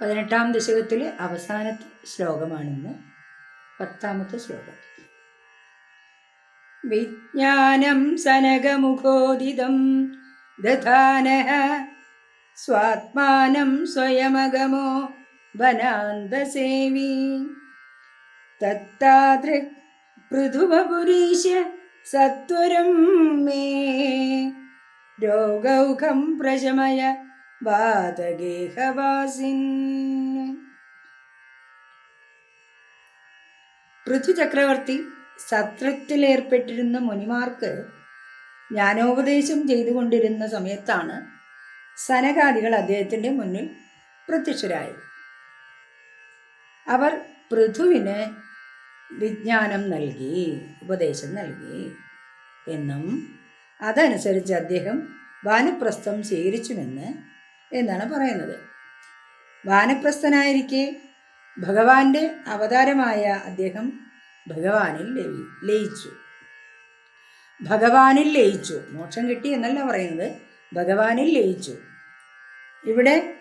പതിനെട്ടാം ദശകത്തിലെ അവസാനത്തെ ശ്ലോകമാണിന്ന് പത്താമത്തെ ശ്ലോകം. വിജ്ഞാനം സനകമുഖോദിതം ദധാനഃ സ്വാത്മാനം സ്വയമഗമോ വനാന്തസേവി. തത്താദൃക് പൃഥുവപുരീശ സത്വരം മേ. രോഗൗഖം പ്രശമയ വാതഗേഹവാസിൻ പൃഥുചക്രവർത്തി സത്രത്തിലേർപ്പെട്ടിരുന്ന മുനിമാർക്ക് ജ്ഞാനോപദേശം ചെയ്തുകൊണ്ടിരുന്ന സമയത്താണ് സനകാദികൾ അദ്ദേഹത്തിന്റെ മുന്നിൽ പ്രത്യക്ഷരായത്. അവർ പൃഥുവിന് വിജ്ഞാനം നൽകി ഉപദേശം നൽകി എന്നും അതനുസരിച്ച് അദ്ദേഹം വാനപ്രസ്ഥം സ്വീകരിച്ചുമെന്ന് എന്നാണ് പറയുന്നത്. വാനപ്രസ്ഥനായിരിക്കെ ഭഗവാന്റെ അവതാരമായ അദ്ദേഹം ഭഗവാനിൽ ലയി ലയിച്ചു. ഭഗവാനിൽ ലയിച്ചു. മോക്ഷം കിട്ടി എന്നല്ല പറയുന്നത്. ഭഗവാനിൽ ലയിച്ചു. ഇവിടെ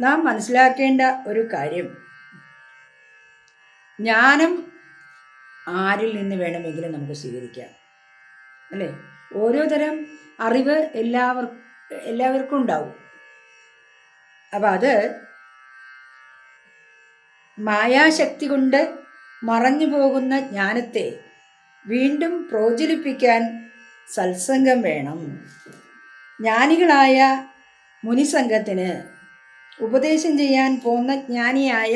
നാം മനസ്സിലാക്കേണ്ട ഒരു കാര്യം. ജ്ഞാനം ആരിൽ നിന്ന് വേണമെങ്കിലും നമുക്ക് സ്വീകരിക്കാം. അല്ലേ? ഓരോ തരം അറിവ് എല്ലാവർ എല്ലാവർക്കും ഉണ്ടാവും. അപ്പം അത് മായാശക്തി കൊണ്ട് മറഞ്ഞു പോകുന്ന ജ്ഞാനത്തെ വീണ്ടും പ്രോജ്വലിപ്പിക്കാൻ സത്സംഗം വേണം. ജ്ഞാനികളായ മുനിസംഘത്തിന് ഉപദേശം ചെയ്യാൻ പോന്ന ജ്ഞാനിയായ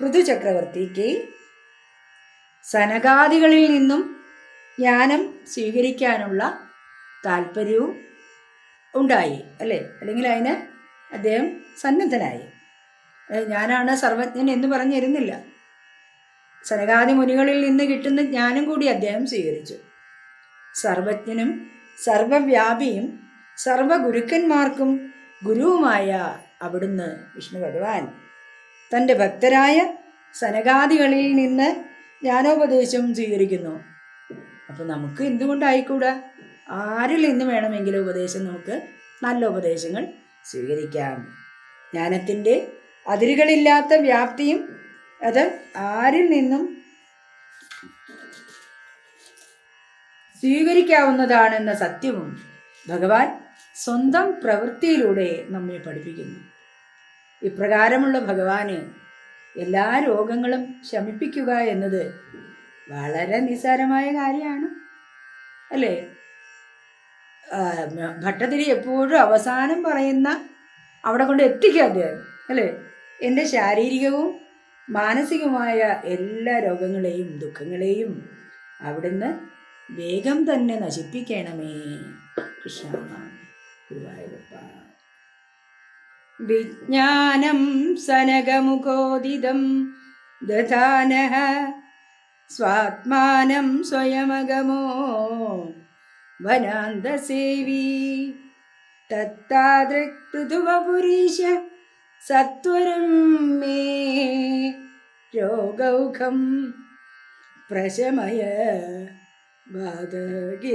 പൃഥുചക്രവർത്തിക്ക് സനകാദികളിൽ നിന്നും ജ്ഞാനം സ്വീകരിക്കാനുള്ള താല്പര്യവും ഉണ്ടായി അല്ലേ? അല്ലെങ്കിൽ അതിന് അദ്ദേഹം സന്നദ്ധനായി. ഞാനാണ് സർവജ്ഞൻ എന്ന് പറഞ്ഞിരുന്നില്ല. സനകാദി മുനികളിൽ നിന്ന് കിട്ടുന്ന ജ്ഞാനം കൂടി അദ്ദേഹം സ്വീകരിച്ചു. സർവജ്ഞനും സർവവ്യാപിയും സർവഗുരുക്കന്മാർക്കും ഗുരുവുമായ അവിടുന്ന് വിഷ്ണു ഭഗവാൻ തന്റെ ഭക്തരായ സനകാദികളിൽ നിന്ന് ജ്ഞാനോപദേശം സ്വീകരിക്കുന്നു. അപ്പോൾ നമുക്ക് എന്തുകൊണ്ടായിക്കൂടാ? ആരിൽ നിന്ന് വേണമെങ്കിലും ഉപദേശം നമുക്ക് നല്ല ഉപദേശങ്ങൾ സ്വീകരിക്കാം. ജ്ഞാനത്തിന്റെ അതിരുകളില്ലാത്ത വ്യാപ്തിയും അത് ആരിൽ നിന്നും സ്വീകരിക്കാവുന്നതാണെന്ന സത്യവും ഭഗവാൻ സ്വന്തം പ്രവൃത്തിയിലൂടെ നമ്മെ പഠിപ്പിക്കുന്നു. ഇപ്രകാരമുള്ള ഭഗവാന് എല്ലാ രോഗങ്ങളും ശമിപ്പിക്കുക എന്നത് വളരെ നിസ്സാരമായ കാര്യമാണ് അല്ലേ? ഭട്ടതിരി എപ്പോഴും അവസാനം പറയുന്ന അവിടെ കൊണ്ട് എത്തിക്കുക അദ്ദേഹം അല്ലേ? എന്റെ ശാരീരികവും മാനസികവുമായ എല്ലാ രോഗങ്ങളെയും ദുഃഖങ്ങളെയും അവിടുന്ന് വേഗം തന്നെ നശിപ്പിക്കണമേ. കൃഷ്ണ ഗുരുവായൂരപ്പ. വിജ്ഞാനം സനകമുഖോദിതം ദധാനഃ സ്വാത്മാനം സ്വയമഗമോ വനാന്തസേവി. തത്താദൃക് പൃഥുവപുരീശ സത്വരം മേ രോഗൗഖം പ്രശമയ ബാധകേഹവാസിൻ